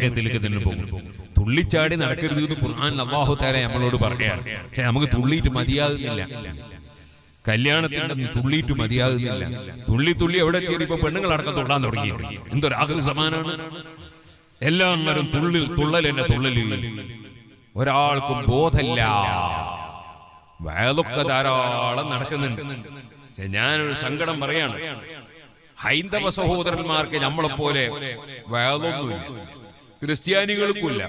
വിഷയത്തിലേക്ക് തന്നെ പോകും. തുള്ളിച്ചാടി നടക്കരുത് എന്ന് ഖുർആൻ അള്ളാഹു താര നമ്മളോട് പറയുകയാണ് പക്ഷെ നമുക്ക് തുള്ളിയിട്ട് മതിയാകുന്നില്ല. കല്യാണത്തിന്റെ തുള്ളിയിട്ട് മതിയാകുന്നില്ല. തുള്ളി തുള്ളി എവിടെ കയറി ഇപ്പൊ പെണ്ണുങ്ങളടക്കം തുള്ളാൻ തുടങ്ങി. എന്തൊരു ആഗ്രഹ സമാനാണ് എല്ലാവരും തുള്ളിൽ തുള്ളൽ എന്നെ തുള്ളലിൽ ഒരാൾക്കും ബോധമില്ല. വയലൊക്കെ ധാരാളം നടക്കുന്നുണ്ട്. ഞാനൊരു സങ്കടം പറയാണ്. ഹൈന്ദവ സഹോദരന്മാർക്ക് നമ്മളെപ്പോലെ വയലൊന്നുമില്ല. ക്രിസ്ത്യാനികൾക്കുമില്ല.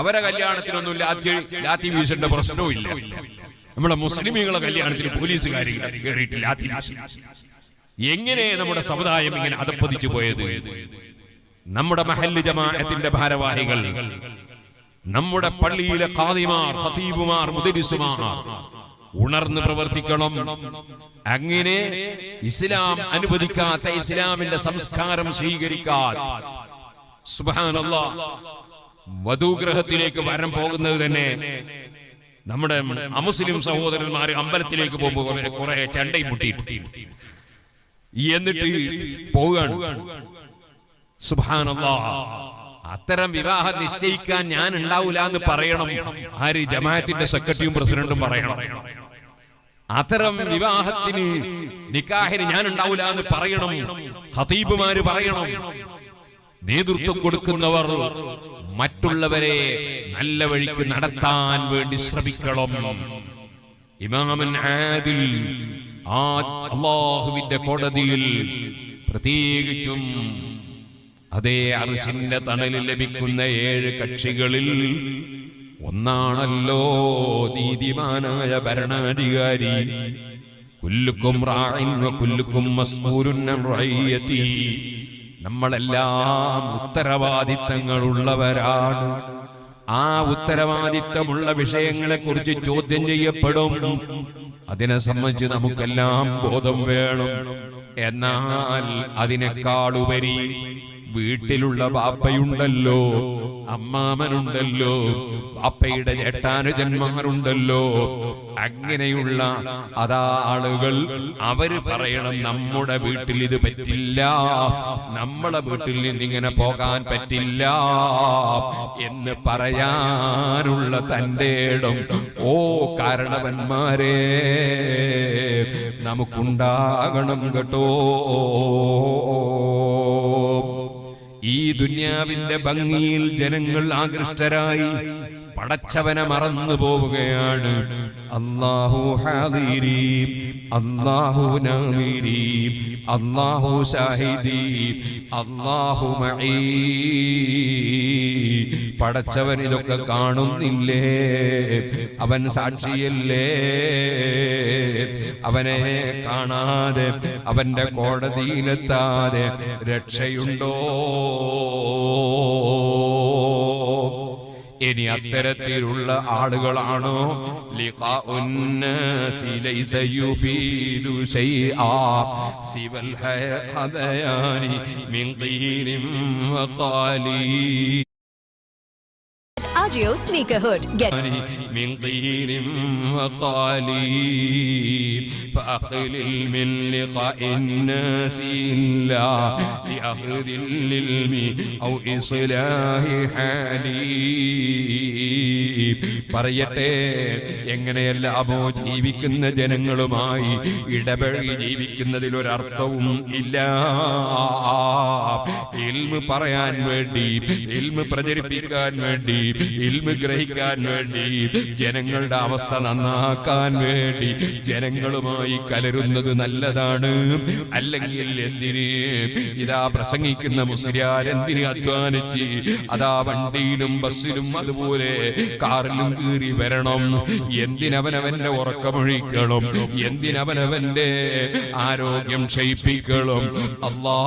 അവരെ കല്യാണത്തിനൊന്നും ലാത്തി ലാത്തി വീശേണ്ട പ്രശ്നവും ഇല്ല നമ്മുടെ മുസ്ലിമീങ്ങളെ കല്യാണത്തിന് പോലീസുകാരി കയറിയിട്ട് ലാത്തി എങ്ങനെ നമ്മുടെ സമുദായം ഇങ്ങനെ അതപ്പതിച്ചു പോയത്? നമ്മുടെ മഹല്ല് ജമാഅത്തിന്റെ ഭാരവാഹികൾ നമ്മുടെ പള്ളിയിലെ ഖാദിമാർ ഖതീബുമാർ മുദരിസുമാർ ഉണർന്ന് പ്രവർത്തിക്കണം. അങ്ങനെ ഇസ്ലാം അനുവദിക്കാത്ത ഇസ്ലാമിന്റെ സംസ്കാരം സ്വീകരിക്കാത്ത സുബ്ഹാനല്ലാ. വധുഗ്രഹത്തിലേക്ക് വരം പോകുന്നത് തന്നെ നമ്മുടെ അമുസ്ലിം സഹോദരന്മാർ അമ്പലത്തിലേക്ക് പോകുമ്പോൾ കുറെ- ചണ്ടയും മുട്ടി എന്നിട്ട് പോവുകയാണ്. സുബ്ഹാനല്ലാ. അത്തരം വിവാഹം നിശ്ചയിക്കാൻ ഞാൻ ഉണ്ടാവൂല എന്ന് പറയണം. ആര് ജമാഅത്തിന്റെ സെക്രട്ടറിയും പ്രസിഡന്റും പറയണം. അത്തരം വിവാഹത്തിന് നിക്കാഹിന് ഞാൻ ഉണ്ടാവൂല എന്ന് പറയണം. ഹതീബുമാര് പറയണം. നേതൃത്വം കൊടുക്കുന്നവർ മറ്റുള്ളവരെ നല്ല വഴിക്ക് നടത്താൻ വേണ്ടി ശ്രമിക്കണം. ഇമാമൻ ആദിൽ ആ അള്ളാഹുവിന്റെ കോടതിയിൽ പ്രത്യേകിച്ചും അതേ അറിശിന്റെ തണലിൽ ലഭിക്കുന്ന ഏഴ് കക്ഷികളിൽ ഒന്നാണല്ലോ നീതിമാനായ ഭരണാധികാരി. കുല്ലുക്കും റായിൻ കുല്ലുക്കും മസ്മൂരുന്നം റഈയതി നമ്മളെല്ലാം ഉത്തരവാദിത്തങ്ങളുള്ളവരാണ്. ആ ഉത്തരവാദിത്തമുള്ള വിഷയങ്ങളെ കുറിച്ച് ചോദ്യം ചെയ്യപ്പെടും. അതിനെ സംബന്ധിച്ച് നമുക്കെല്ലാം ബോധം വേണം. എന്നാൽ അതിനേക്കാളുപരി വീട്ടിലുള്ള ബാപ്പയുണ്ടല്ലോ അമ്മാമനുണ്ടല്ലോ ബാപ്പയുടെ ജേഷ്ഠാനുജന്മാരുണ്ടല്ലോ അങ്ങനെയുള്ള അതാ ആളുകൾ അവർ പറയണം നമ്മുടെ വീട്ടിൽ ഇത് പറ്റില്ല നമ്മളെ വീട്ടിൽ നിന്ന് ഇങ്ങനെ പോകാൻ പറ്റില്ല എന്ന് പറയാനുള്ള തന്റെ ഇടം. ഓ കാരണവന്മാരെ നമുക്കുണ്ടാകണം കേട്ടോ. ഈ ദുന്യാവിന്റെ ഭംഗിയിൽ ജനങ്ങൾ ആകൃഷ്ടരായി. പടച്ചവനെ മറന്നു പോവുകയാണ് അല്ലാഹു ഹാദിരി അല്ലാഹു നാദിരി അല്ലാഹു ഷാഹിദി അല്ലാഹു മഈ. പടച്ചവൻ ഇതൊക്കെ കാണുന്നില്ലേ? അവൻ സാക്ഷിയല്ലേ? അവനെ കാണാതെ അവന്റെ കോടതിയിലെത്താതെ രക്ഷയുണ്ടോ? ഇനി അത്തരത്തിലുള്ള ആളുകളാണോ? സിവൽ ഹദയാനി Agio Sneaker Hood. Get من قيل وقاليل فأقلل من لقاء الناس إلا لأخذ العلم أو إصلاح حالي പറയട്ടെ എങ്ങനെയെല്ലാമോ ജീവിക്കുന്ന ജനങ്ങളുമായി ഇടപഴകി ജീവിക്കുന്നതിൽ ഒരർത്ഥവും ഇല്ല ഇൽമ് പറയാൻ വേണ്ടി ഇൽമ് പ്രചരിപ്പിക്കാൻ വേണ്ടി ഇൽമ് ഗ്രഹിക്കാൻ വേണ്ടി ജനങ്ങളുടെ അവസ്ഥ നന്നാക്കാൻ വേണ്ടി ജനങ്ങളുമായി കലരുന്നത് നല്ലതാണ്. അല്ലെങ്കിൽ എന്തിന്? ഇതാ പ്രസംഗിക്കുന്ന മുസ്ലിയാർ എന്തിന് അധ്വാനിച്ച് അതാ വണ്ടിയിലും ബസ്സിലും അതുപോലെ കാറിലും കീറി വരണം? എന്തിനവനവന്റെ ഉറക്കമൊഴിക്കണം? എന്തിനവനവന്റെ ആരോഗ്യം ക്ഷയിപ്പിക്കണം? അല്ലാ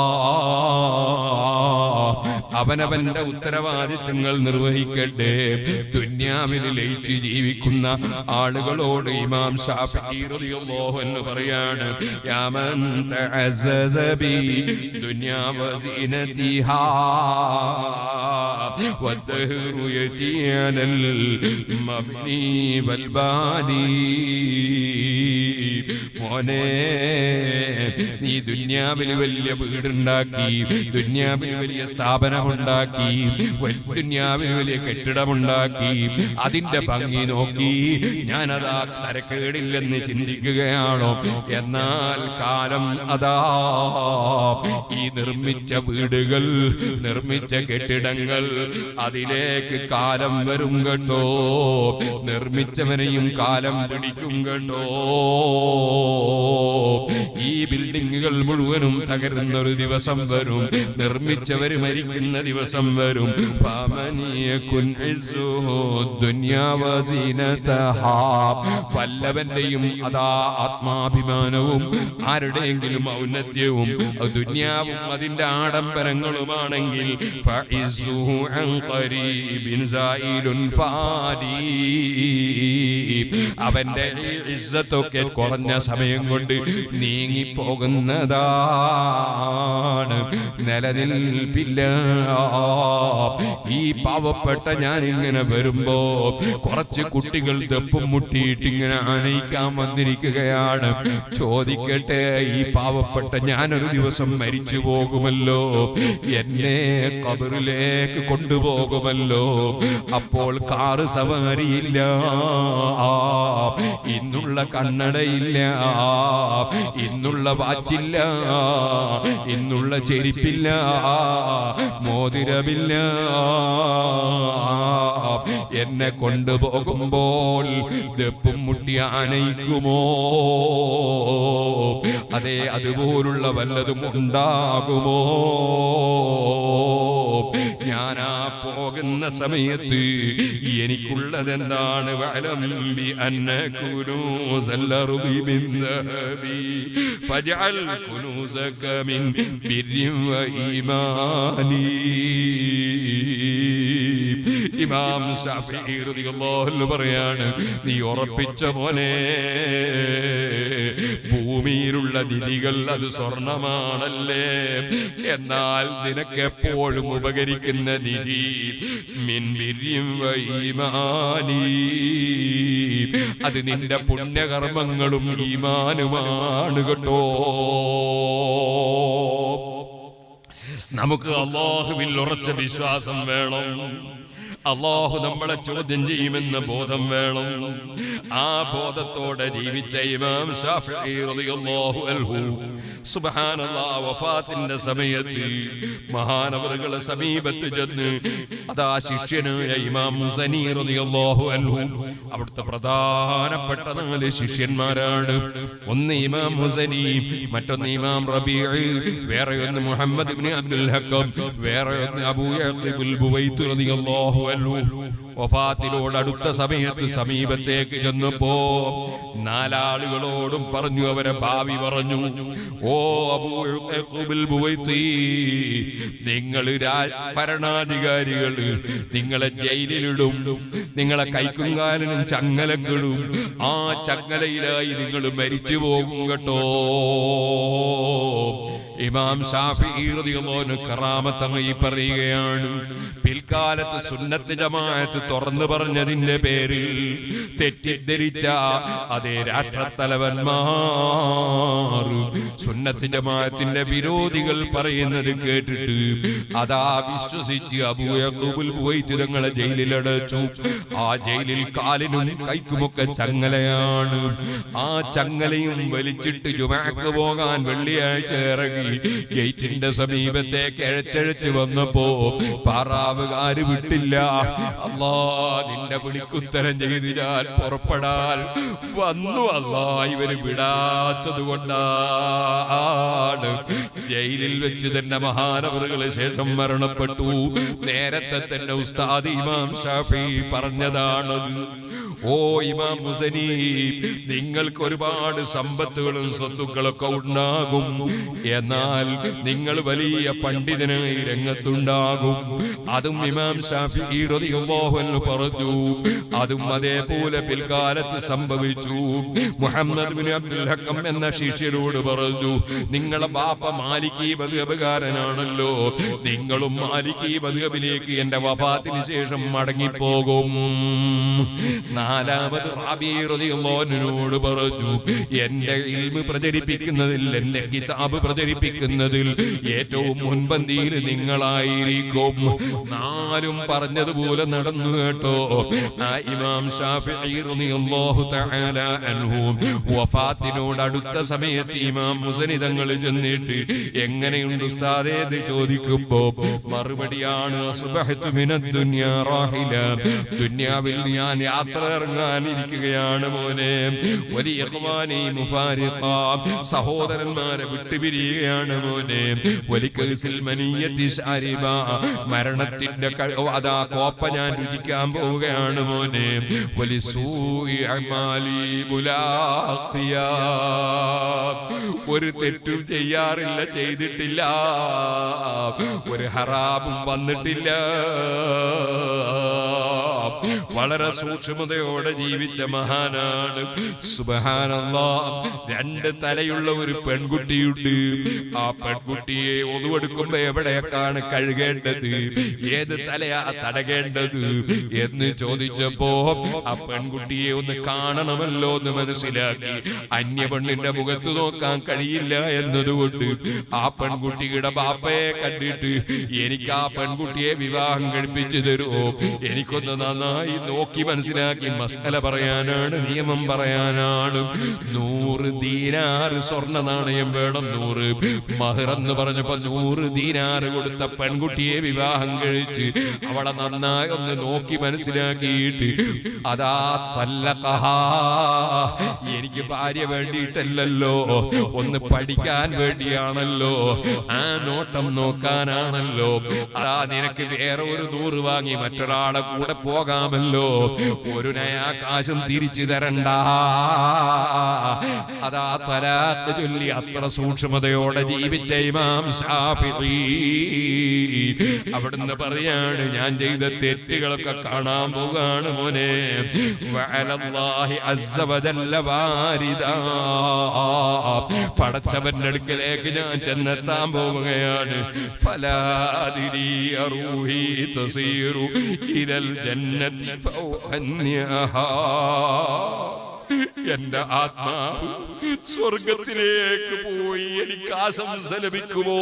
അവനവന്റെ ഉത്തരവാദിത്തങ്ങൾ നിർവഹിക്കട്ടെ. ദുന്യാവിൽ ലയിച്ച് ജീവിക്കുന്ന ആളുകളോട് ഇമാം ഷാഫി റളിയല്ലാഹു അൻഹു പറയാണ് മോനെ നീ ദുന്യാവിൽ വലിയ വീടുണ്ടാക്കി ദുന്യാവിൽ വലിയ സ്ഥാപനമുണ്ടാക്കി ദുന്യാവിൽ വലിയ കെട്ടിടമുണ്ടാക്കി. അതിന്റെ ഭംഗി നോക്കി ഞാനതാ തരക്കേടില്ലെന്ന് ചിന്തിക്കുകയാണോ? എന്നാൽ കാലം അതാ. ഈ നിർമ്മിച്ച വീടുകൾ നിർമ്മിച്ച കെട്ടിടങ്ങൾ അതിലേക്ക് കാലം വരും കേട്ടോ. നിർമ്മിച്ചവനെയും കാലം പിടിക്കും കേട്ടോ. ഈ ബിൽഡിങ്ങുകൾ മുഴുവനും തകരുന്ന ഒരു ദിവസം വരും. നിർമ്മിച്ചവർ മരിക്കുന്ന ദിവസം വരും. വല്ലവന്റെയും അതാ ആത്മാഭിമാനവും ആരുടെയെങ്കിലും ഔന്നത്യവും ദുന്യാവും അതിന്റെ ആഡംബരങ്ങളുമാണെങ്കിൽ ഫഇസ്സുഹു അവന്റെ ഇസ്സത്തൊക്കെ കുറഞ്ഞ സമയം കൊണ്ട് നീങ്ങി പോകുന്നതാണ് നിലനിൽപ്പില്ല. ഈ പാവപ്പെട്ട ഞാൻ ഇങ്ങനെ വരുമ്പോ കുറച്ച് കുട്ടികൾ തെപ്പും മുട്ടിയിട്ട് ഇങ്ങനെ അണയിക്കാൻ വന്നിരിക്കുകയാണ്. ചോദിക്കട്ടെ ഈ പാവപ്പെട്ട ഞാനൊരു ദിവസം മരിച്ചു പോകുമല്ലോ? എന്നെ കബറിലേക്ക് കൊണ്ടുപോകുമല്ലോ? അപ്പോൾ കാറ് സവാരിയില്ല. ഇന്നുള്ള കണ്ണടയില്ല. ഇന്നുള്ള വാച്ചില്ല. ഇന്നുള്ള ചെരിപ്പില്ല. മോതിരമില്ല. എന്നെ കൊണ്ടുപോകുമ്പോൾ ദപ്പും മുട്ടി ആനയിക്കുമോ? അതെ അതുപോലുള്ള വല്ലതും ഉണ്ടാകുമോ? ഞാനാ പോകുന്ന സമയത്ത് എനിക്കുള്ളതെന്താണ് വലംബി അന്ന കുനൂസല്ലറുബി മിൻ ഫജഅൽ കുനൂസക ഇമാം ശാഫിഈ റളിയല്ലാഹു അൻഹു പറയാണ് നീ ഉറപ്പിച്ച മോനെ. ഭൂമിയിലുള്ള ദിനികൾ അത് സ്വർണമാണല്ലേ? എന്നാൽ നിനക്ക് എപ്പോഴും ഉപകരിക്കുന്ന നിധി മിൻവിര്യം ബിർരിൻ വ അത് നിന്റെ പുണ്യകർമ്മങ്ങളും ഈമാനുമാണ് കേട്ടോ. നമുക്ക് അള്ളാഹുവിൽ ഉറച്ച വിശ്വാസം വേണം. അള്ളാഹു നമ്മളെ ചോദ്യം ചെയ്യുമെന്ന ബോധം വേണം. ആ ബോധത്തോടെ ജീവിച്ച ഇമാം വഫാത്തിന്റെ സമയത്ത് മഹാനവറുകളെ സമീപത്ത് ചെന്ന് അതാ ശിഷ്യനായ ഇമാം അവിടുത്തെ പ്രധാനപ്പെട്ട നാല് ശിഷ്യന്മാരാണ്. ഒന്ന് ഇമാം മുസനി മറ്റൊന്ന് ഇമാം റബി വേറെ ഒന്ന് മുഹമ്മദ് അബ്ദുൽ ഹക്കം വേറെ ഒന്ന് അബൂ റളിയല്ലാഹു അൻഹു വഫാത്തിനോട് അടുത്ത സമയത്ത് സമീപത്തേക്ക് ചെന്നപ്പോ നാലാളുകളോടും പറഞ്ഞു അവരെ ഭാവി പറഞ്ഞു ഓ നിങ്ങൾ ഭരണാധികാരികൾ നിങ്ങളെ ജയിലിലിടും നിങ്ങളെ കൈക്കുങ്കാലിനും ചങ്ങലക്കിടും ആ ചങ്ങലയിലായി നിങ്ങൾ മരിച്ചു പോകും കേട്ടോ. ഇമാം ഷാഫി റളിയല്ലാഹു കറാമത്തങ്ങി പറയുകയാണ്. പിൽക്കാലത്ത് സുന്നത്ത് ജമാഅത്ത് തുറന്നു പറഞ്ഞതിന്റെ പേരിൽ തെറ്റിദ്ധരിച്ച അതേ രാഷ്ട്രത്തലവന്മാർ സുന്നത്ത് ജമാഅത്തിന്റെ വിരോധികൾ പറയുന്നത് കേട്ടിട്ട് അതാ വിശ്വസിച്ച് അബൂയക്കൂബിൽ പോയി തിരങ്ങളെ ജയിലിലടച്ചു. ആ ജയിലിൽ കാലിനും കൈക്കുമൊക്കെ ചങ്ങലയാണ്. ആ ചങ്ങലയും വലിച്ചിട്ട് ജുമാക്ക് പോകാൻ വെള്ളിയാഴ്ച ഇറങ്ങി. ഗേറ്റിന്റെ സമീപത്തേക്ക് എഴച്ചഴച്ച് വന്നപ്പോ പാറാവുകാര് വിട്ടില്ല. അല്ലാ നിന്റെ വിളിക്കുത്തരം ചെയ്ത് ഞാൻ പുറപ്പെടാൻ വന്നു. അല്ലാ ഇവർ വിടാത്തത് കൊണ്ടാണ് ജയിലിൽ വെച്ച് തന്നെ മഹാനവറുകളെ ശേഷം മരണപ്പെട്ടു. നേരത്തെ തന്നെ ഉസ്താദ് ഇമാം ഷാഫി പറഞ്ഞതാണ് ഓ ഇമാം മുസനി നിങ്ങൾക്ക് ഒരുപാട് സമ്പത്തുകളും സ്വത്തുക്കളൊക്കെ ഉണ്ടാകും. എന്നാൽ നിങ്ങൾ വലിയ പണ്ഡിതനായി രംഗത്തുണ്ടാകും. അതും ഇമാം ഷാഫി പറഞ്ഞു. അതും അതേപോലെ പിൽക്കാലത്ത് സംഭവിച്ചു. മുഹമ്മദ് ബിൻ അബ്ദുൽ ഹക്കം എന്ന ശിഷ്യരോട് പറഞ്ഞു നിങ്ങളെ ബാപ്പ മാലിക്കി മധുബകാരനാണല്ലോ നിങ്ങളും മാലിക്കി മധുബിലേക്ക് എന്റെ വഫാത്തിന് ശേഷം മടങ്ങിപ്പോകും. നാലാമത് റാബി റളിയല്ലാഹുവിനോട് പറഞ്ഞു എന്റെ ഇൽമ് പ്രചരിപ്പിക്കുന്നതിൽ എന്റെ കിതാബ് പ്രചരിപ്പിക്കുന്നതിൽ ഏറ്റവും മുൻപന്തിയിൽ നിങ്ങളായിരിക്കും. നാലും പറഞ്ഞതുപോലെ നടന്നു കേട്ടോ. ആ ഇമാം തആല അൻഹു വഫാത്തിനോട് അടുത്ത സമയത്ത് ഇമാം മുസനിതങ്ങൾ ചെന്നിട്ട് എങ്ങനെയുണ്ട് ഉസ്താദേ എന്ന് ചോദിക്കുമ്പോ മറുപടിയാണ് ദുന്യാവിൽ ഞാൻ യാത്ര ഇറങ്ങാനിരിക്കുകയാണ് മോനെ. വലിയ സഹോദരന്മാരെ വിട്ടുപിരിയുകയാണ് മോനെ. മരണത്തിന്റെ അതാ കോപ്പ ഞാൻ രുചിക്കാൻ പോവുകയാണ് മോനെ. ഒരു തെറ്റും ചെയ്യാറില്ല ചെയ്തിട്ടില്ല. ഒരു ഹറാബും വന്നിട്ടില്ല. വളരെ സൂക്ഷ്മതയോടെ ജീവിച്ച മഹാനാണ്. സുബഹാനല്ലാ. രണ്ട് തലയുള്ള ഒരു പെൺകുട്ടിയുണ്ട്. ആ പെൺകുട്ടിയെ ഒതുവെടുക്കുമ്പോ എവിടെയൊക്കെയാണ് കഴുകേണ്ടത്? ഏത് തലയാ തടകേണ്ടത്? എന്ന് ചോദിച്ചപ്പോ ആ പെൺകുട്ടിയെ ഒന്ന് കാണണമല്ലോ എന്ന് മനസ്സിലാക്കി. അന്യ പെണ്ണിന്റെ മുഖത്ത് നോക്കാൻ കഴിയില്ല എന്നതുകൊണ്ട് ആ പെൺകുട്ടിയുടെ ബാപ്പയെ കണ്ടിട്ട് എനിക്ക് ആ പെൺകുട്ടിയെ വിവാഹം കഴിപ്പിച്ചു തരുമോ? എനിക്കൊന്ന് നന്നായി നോക്കി മനസ്സിലാക്കി മസല പറയാനാണ് നിയമം പറയാനാണ്. നൂറ് ദീനാറ് സ്വർണ നാണയം വേണം നൂറ്. എന്ന് പറഞ്ഞപ്പോ നൂറ് ദീനാറ് കൊടുത്ത പെൺകുട്ടിയെ വിവാഹം കഴിച്ച് അവളെ നന്നായി ഒന്ന് നോക്കി മനസ്സിലാക്കിയിട്ട് അതാ തല്ല എനിക്ക് ഭാര്യ വേണ്ടിയിട്ടല്ലല്ലോ ഒന്ന് പഠിക്കാൻ വേണ്ടിയാണല്ലോ ആ നോട്ടം നോക്കാനാണല്ലോ. അതാ നിനക്ക് വേറെ ഒരു നൂറ് വാങ്ങി മറ്റൊരാളെ കൂടെ പോകാമല്ലോ ഒരു നയാകാശം തിരിച്ചു തരണ്ട. അതാ തലാത്ത് ചൊല്ലി അത്ര സൂക്ഷ്മതയോടെ ജീവിച്ച ഇമാം അവിടുന്ന് പറയാണ് ഞാൻ ചെയ്ത തെറ്റുകളൊക്കെ കാണാൻ പോകാണ് മോനെ. പടച്ചവന്റെ അടുക്കലേക്ക് ഞാൻ ചെന്നെത്താൻ പോവുകയാണ്. ഫലാതിരി അറൂഹി തസീറു ജന്നത്തി ഫൗഹന്യഹാ എന്റെ ആത്മാവ് സ്വർഗത്തിലേക്ക് പോയി എനിക്ക് ആശംസ ലഭിക്കുമോ?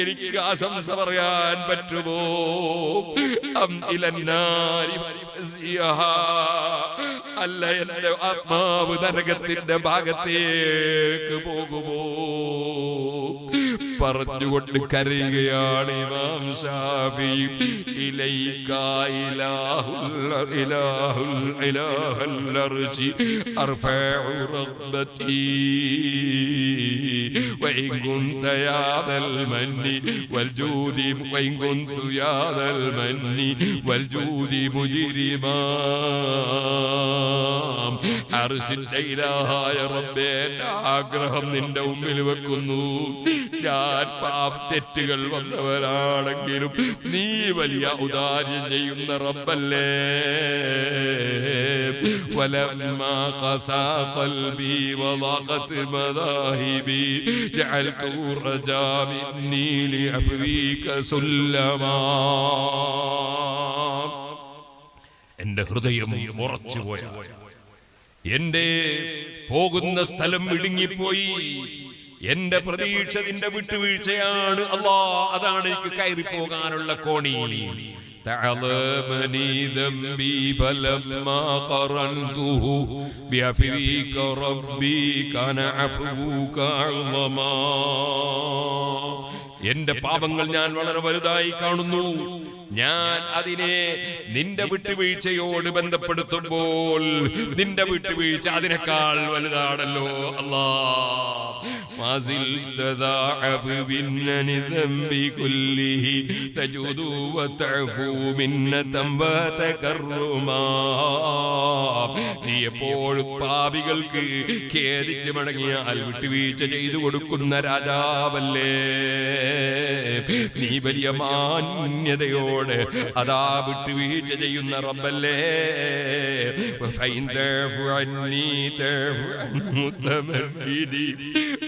എനിക്ക് ആശംസ പറയാൻ പറ്റുമോ. അല്ല എന്റെ ആത്മാവ് നരകത്തിന്റെ ഭാഗത്തേക്ക് പോകുമോ? പറഞ്ഞുകൊണ്ട് കരയുകയാണ് ഇമാം ഷാഫി ഇലൈക ഇലാഹുൽ ഇലാഹുൽ ഇലാഹൽ അർശി അർഫഉ റബ്ബതി وإن كنت يا ذا المن والجود وإن كنت يا ذا المن والجود مجرما അർശിന്റെ ഇലാഹായ റബ്ബേ എന്റെ ആഗ്രഹം നിന്റെ മുമ്പിൽ വെക്കുന്നു ഞാൻ പാപ തെറ്റുകൾ വന്നവരാണെങ്കിലും നീ വലിയ ഔദാര്യം ചെയ്യുന്ന റബ്ബല്ലേ ولما قسى قلبي وضاقت مذاهبي جعلت الرجاء مني لعفويك سلما എന്റെ ഹൃദയം ഉറച്ചുപോയ എന്റെ പോകുന്ന സ്ഥലം ഇടുങ്ങിപ്പോയി എന്റെ പ്രതീക്ഷ നിന്റെ വിട്ടുവീഴ്ചയാണ് അല്ലാ അതാണ് എനിക്ക് കയറി പോകാനുള്ള കോണി تعظمني ذنبي فلما قرنته بعفوك ربي كان عفوك أعظما എന്റെ പാപങ്ങൾ ഞാൻ വളരെ വലുതായി കാണുന്നു ഞാൻ അതിനെ നിന്റെ വിട്ടുവീഴ്ചയോട് ബന്ധപ്പെടുത്തുമ്പോൾ നിന്റെ വിട്ടുവീഴ്ച അതിനേക്കാൾ വലുതാണല്ലോ. അല്ലാ മാസിൽ തദാഅഫു ബിന്നനി ദംബി കുല്ലിഹി തജുദു വതഅഫു മിന്ന തംബതകറുമാ നീ എപ്പോഴും പാപികൾക്ക് ഖേദിച്ച് മടങ്ങിയാൽ വിട്ടുവീഴ്ച ചെയ്തു കൊടുക്കുന്ന രാജാവല്ലേ? നീ വലിയ മാന്യതയോട് അതാ വിട്ടുവീഴ്ച ചെയ്യുന്ന റബ്ബല്ലേ فإن تعفو عني تعفو عن متمرد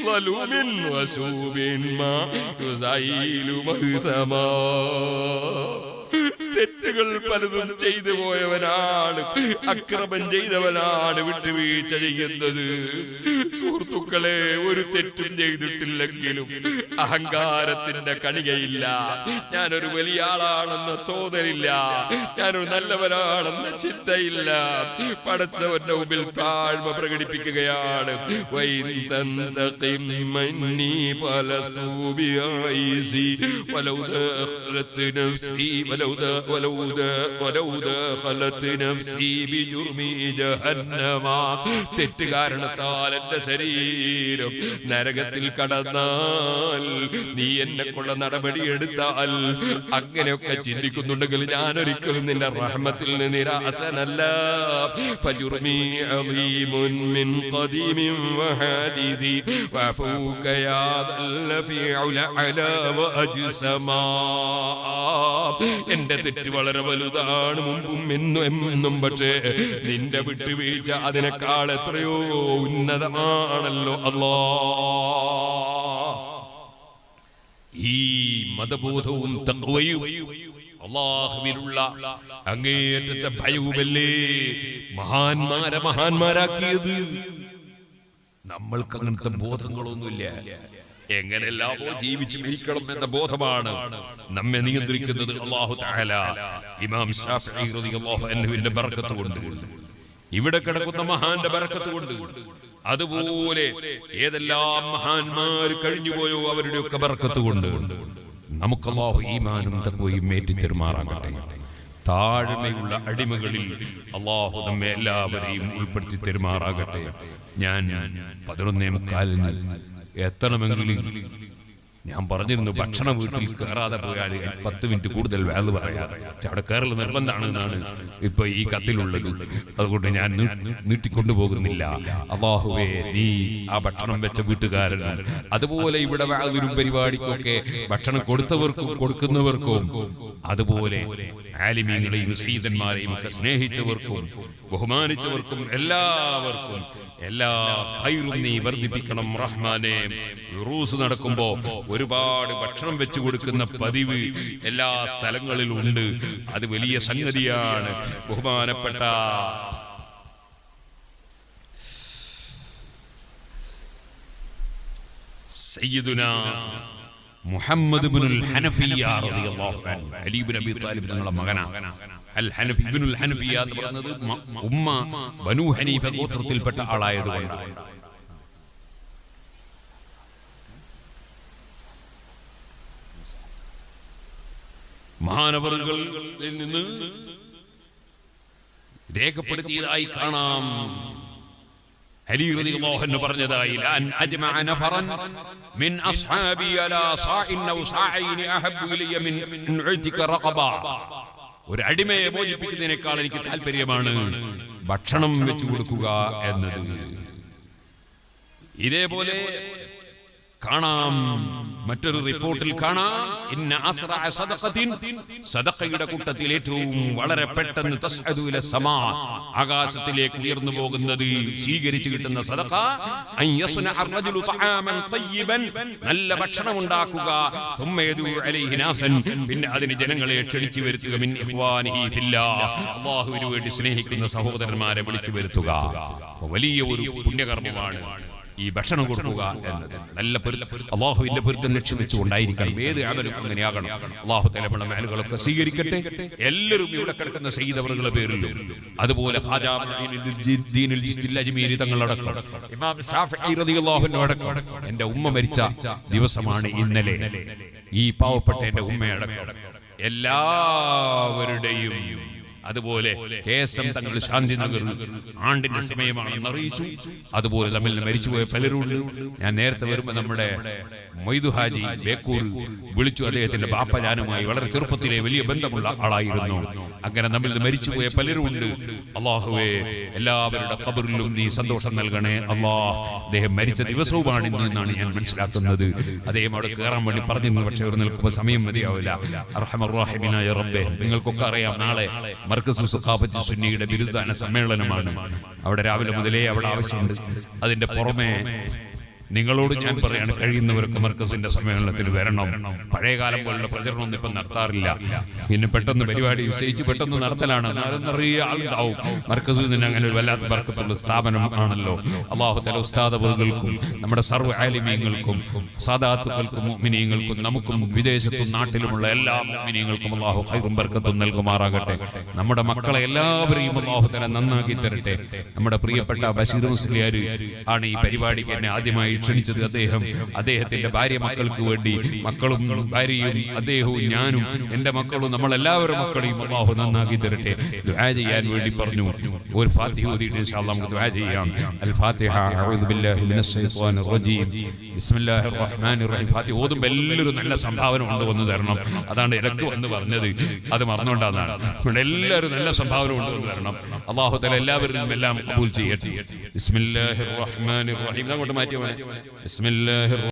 ظلوم وسوب ما يزعيل مهثما തെറ്റുകൾ പലതും ചെയ്തു പോയവനാണ് അക്രമം ചെയ്തവനാണ് വിട്ടുവീഴ്ച ചെയ്യുന്നത് സുഹൃത്തുക്കളെ ഒരു തെറ്റും ചെയ്തിട്ടില്ലെങ്കിലും അഹങ്കാരത്തിന്റെ കണികയില്ല ഞാനൊരു വലിയ ആളാണെന്ന തോന്നലില്ല ഞാനൊരു നല്ലവനാണെന്ന ചിന്തയില്ല പടച്ചവന്റെ മുമ്പിൽ താഴ്മ പ്രകടിപ്പിക്കുകയാണ് وإن تنتقم مني فلست بعيسي ولو دخلت نفسي ولو دا ولو دا ولو دخلت نفسي بجرمي جهنم തെറ്റ് കാരണത്താൽ എന്റെ ശരീരം നരകത്തിൽ കടന്നാൽ നീ എന്നെ കൊള്ള നടപടി എടുത്താൽ അങ്ങനെയൊക്കെ ചിന്തിക്കുന്നുണ്ടെങ്കിൽ ഞാൻ ഒരിക്കലും നിന്റെ റഹ്മത്തിൽ നിന്ന് നിരാശനല്ല فجرمي عظيم من قديم وحادث وعفوك يا ذا الفعل على وأجسما എന്റെ തെറ്റ് വളരെ വലുതാണ് മുമ്പും എന്നും എന്നും പക്ഷേ നിന്റെ വിട്ടുവീഴ്ച അതിനേക്കാൾ എത്രയോ ഉന്നതമാണല്ലോ അല്ലാ ഈ മതബോധവും തത്വയും അള്ളാഹുവിലുള്ള അങ്ങേയറ്റത്തെ ഭയവുമല്ലേ മഹാന്മാരെ മഹാന്മാരാക്കിയത്? നമ്മൾക്ക് അങ്ങനത്തെ ബോധങ്ങളൊന്നുമില്ല. എങ്ങനെല്ലാമോ ജീവിച്ച് മരിക്കണം എന്ന ബോധമാണ് നമ്മെ നിയന്ത്രിക്കുന്നത് അള്ളാഹു ഇമാം ബർക്കത്ത് കൊണ്ട്. ഇവിടെ കിടക്കുന്ന മഹാന്റെ ബർക്കത്ത് കൊണ്ട്. അതുപോലെ ഏതെല്ലാം മഹാന്മാർ കഴിഞ്ഞുപോയോ അവരുടെ ഒക്കെ ബർക്കത്ത് കൊണ്ട്. നമുക്ക് അള്ളാഹു ഈമാനും തക്വയും ഏറ്റിത്തെരുമാറാകട്ടെ താഴ്മയുള്ള അടിമകളിൽ അള്ളാഹു നമ്മെ എല്ലാവരെയും ഉൾപ്പെടുത്തി തെരുമാറാകട്ടെ. ഞാൻ പതിനൊന്നേ മുക്കാലിന് എത്തണമെങ്കിൽ ഞാൻ പറഞ്ഞിരുന്നു ഭക്ഷണ വീട്ടിൽ കയറാതെ പോയാൽ പത്ത് മിനിറ്റ് കൂടുതൽ വേദ പറയാം. അവിടെ കയറൽ നിർബന്ധമാണ് എന്നാണ് ഇപ്പൊ ഈ കത്തിലുള്ളത്. അതുകൊണ്ട് ഞാൻ നീട്ടിക്കൊണ്ടു പോകുന്നില്ല. അള്ളാഹുവേ നീ ആ ഭക്ഷണം വെച്ച വീട്ടുകാരൻ. അതുപോലെ ഇവിടെ വേദൊരു പരിപാടിക്കൊക്കെ ഭക്ഷണം കൊടുത്തവർക്കും കൊടുക്കുന്നവർക്കും അതുപോലെ ആലിമീങ്ങളെയും സീതന്മാരെയും ഒക്കെ സ്നേഹിച്ചവർക്കും ബഹുമാനിച്ചവർക്കും എല്ലാവർക്കും എല്ലാ ഹൈറും നീ വർദ്ധിപ്പിക്കണം റഹ്മാനെ. റൂസ് നടക്കുമ്പോ ഒരുപാട് ഭക്ഷണം വെച്ചു കൊടുക്കുന്ന പതിവ് എല്ലാ സ്ഥലങ്ങളിലും ഉണ്ട് അത് വലിയ സംഗതിയാണ്. ബഹുമാനപ്പെട്ട സയ്യിദുന മുഹമ്മദ് ഹനഫിയ റളിയല്ലാഹു അൻഹു. അലി ഇബ്നു അബീ താലിബ് തങ്ങളുടെ മകനാണ്. അൽ ഹനഫി ഇബ്നുൽ ഹനഫിയ എന്ന് പറയുന്നത് ഉമ്മ ബനു ഹനീഫ ഗോത്രത്തിൽപ്പെട്ട ആളായതുകൊണ്ട് മഹാനവറുകളിൽ നിന്ന് രേഖപ്പെടുത്തിയതായി കാണാം. അലി റളിയല്ലാഹു പറഞ്ഞതായി. ലാൻ അജ്മഅ നഫറൻ മിൻ അസ്ഹാബി അലാ സാഇൻ ഔ സാഇൻ അഹബ്ബു ഇലയ്യ മിൻ മിൻ ഉഅ്തിക റഖബ. ഒരു അടിമയെ മോചിപ്പിക്കുന്നതിനേക്കാൾ എനിക്ക് താല്പര്യമാണ് ഭക്ഷണം വെച്ചു കൊടുക്കുക എന്നത്. ഇതേപോലെ കാണാം. മറ്റൊരു റിപ്പോർട്ടിൽ കാണാം. ഇന്ന സദഖയുടെ കൂട്ടത്തിൽ ഏറ്റവും വളരെ പെട്ടെന്ന് സമാ ആകാശത്തിലേക്ക് ഉയർന്നു പോകുന്നത് സ്വീകരിച്ചു കിട്ടുന്ന സദഖ. യസ്ന നല്ല ഭക്ഷണം ഉണ്ടാക്കുക. അലൈഹി നാസൻ. പിന്നെ അതിന് ജനങ്ങളെ ക്ഷണിച്ചു വരുത്തുക. മിൻ ഇഖ്വാനിഹി ഫില്ലാ. അല്ലാഹുവിനു വേണ്ടി സ്നേഹിക്കുന്ന സഹോദരന്മാരെ വിളിച്ചു വരുത്തുക. വലിയ ഒരു പുണ്യകർമ്മമാണ്. ഈ ഭക്ഷണം കൊടുക്കുക എന്നത് നല്ല അള്ളാഹുവിന്റെ പൊരുത്തം. ലക്ഷ്യം വെച്ചുകൊണ്ടായിരിക്കണം. ഏത് ആമലും അങ്ങനെയാകണം. അള്ളാഹു തലമുള്ള മേലുകളൊക്കെ സ്വീകരിക്കട്ടെ. എല്ലാവരും ഇവിടെ കിടക്കുന്ന സെയ്തവറുകളുടെ പേരിലും. അതുപോലെ തങ്ങളടക്കം. ഇമാം അടക്കം. എന്റെ ഉമ്മ മരിച്ച ദിവസമാണ് ഇന്നലെ. ഈ പാവപ്പെട്ട എന്റെ ഉമ്മയടക്കം. എല്ലാവരുടെയും അതുപോലെ കെ എസ് എം തങ്ങൾ ശാന്തിനഗർ ആണ്ടിന്റെ സമയമാണെന്ന് അറിയിച്ചു. അതുപോലെ തമ്മിൽ മരിച്ചുപോയ പലരുണ്ട് ഞാൻ നേരത്തെ വരുമ്പോ നമ്മുടെ മൊയ്തു ഹാജി ബേക്കൂർ വിളിച്ചു അദ്ദേഹത്തിന്റെ ബാപ്പജാനുമായി വളരെ ചെറുപ്പത്തിലെ വലിയ ബന്ധമുള്ള ആളായിരുന്നു. അങ്ങനെ നമ്മിൽ മരിച്ചുപോയ പലരുമുണ്ട് അള്ളാഹുവേ എല്ലാവരുടെ കബറിലും നീ സന്തോഷം നൽകണേ. അള്ളാഹ് അദ്ദേഹം മരിച്ച ദിവസവുമാണ് ഇന്ന് എന്നാണ് ഞാൻ മനസ്സിലാക്കുന്നത്. അദ്ദേഹം അവിടെ കയറാൻ വേണ്ടി പറഞ്ഞിരുന്നു. പക്ഷെ അവർ നിൽക്കുമ്പോൾ സമയം മതിയാവില്ല. റബ്ബേ നിങ്ങൾക്കൊക്കെ അറിയാം നാളെ മർക്കസ് സുഖാബത്ത് സുന്നിയുടെ ബിരുദാന സമ്മേളനമാണ്. അവിടെ രാവിലെ മുതലേ അവിടെ ആവശ്യമുണ്ട്. അതിന്റെ പുറമെ നിങ്ങളോട് ഞാൻ പറയാണ് കഴിയുന്നവരൊക്കെ മർക്കസിന്റെ സമ്മേളനത്തിൽ വരണം. പഴയകാലം പോലുള്ള പ്രചരണമൊന്നും ഇപ്പം നടത്താറില്ല. പിന്നെ പെട്ടെന്ന് പരിപാടി നിശ്ചയിച്ച് പെട്ടെന്ന് നടത്തലാണ്. ആളുണ്ടാവും. മർക്കസിൽ നിന്ന് അങ്ങനെ ഒരു വല്ലാത്ത വർക്കത്തുള്ള സ്ഥാപനം ആണല്ലോ. അള്ളാഹുത്തല തല ഉസ്താദബുകൾക്കും നമ്മുടെ സർവ ആലിമീങ്ങൾക്കും സാദാത്തുക്കൾക്കും മുഅ്മിനീങ്ങൾക്കും നമുക്കും വിദേശത്തും നാട്ടിലുമുള്ള എല്ലാ മുഅ്മിനീങ്ങൾക്കും അള്ളാഹു ഹൈറും ബർക്കത്തും നൽകുമാറാകട്ടെ. നമ്മുടെ മക്കളെ എല്ലാവരെയും അള്ളാഹുത്തല തല നന്നാക്കി തരട്ടെ. നമ്മുടെ പ്രിയപ്പെട്ട ബഷീർ മുസ്ലിയാർ ആണ് ഈ പരിപാടിക്ക് എന്നെ ആദ്യമായി ക്ഷണിച്ചത് അദ്ദേഹം. അദ്ദേഹത്തിന്റെ ഭാര്യ മക്കൾക്ക് വേണ്ടി മക്കളും ഭാര്യയും അദ്ദേഹവും ഞാനും എന്റെ മക്കളും നമ്മൾ എല്ലാവരും മക്കളെയും അള്ളാഹു നന്നാക്കി തരട്ടെ. ദുആ ചെയ്യാൻ വേണ്ടി പറഞ്ഞു. ഒരു ഫാത്തിഹ ഓതിയിട്ട് ഇൻഷാ അല്ലാഹ് നമുക്ക് ദുആ ചെയ്യാം. അൽ ഫാത്തിഹ അഊദു ബില്ലാഹി മിനശ് ശൈത്വാനിർ റജീം ബിസ്മില്ലാഹിർ റഹ്മാനിർ റഹീം ഫാത്തിഹ ഓതുമ്പോൾ എല്ലാവരും നല്ല സംഭാവന കൊണ്ടുവന്ന് തരണം. അതാണ് ഇടയ്ക്ക് വന്ന് പറഞ്ഞത്. അത് മറന്നുകൊണ്ടാണ് ഇവിടെ എല്ലാവരും നല്ല സംഭാവന കൊണ്ടുവന്ന് തരണം. അള്ളാഹു തല എല്ലാവരും എല്ലാം കബൂൽ ചെയ്യട്ടെ. ബിസ്മില്ലാഹിർ റഹ്മാനിർ റഹീം അങ്ങോട്ട് മാറ്റി ബിസ്മില്ലാഹിർ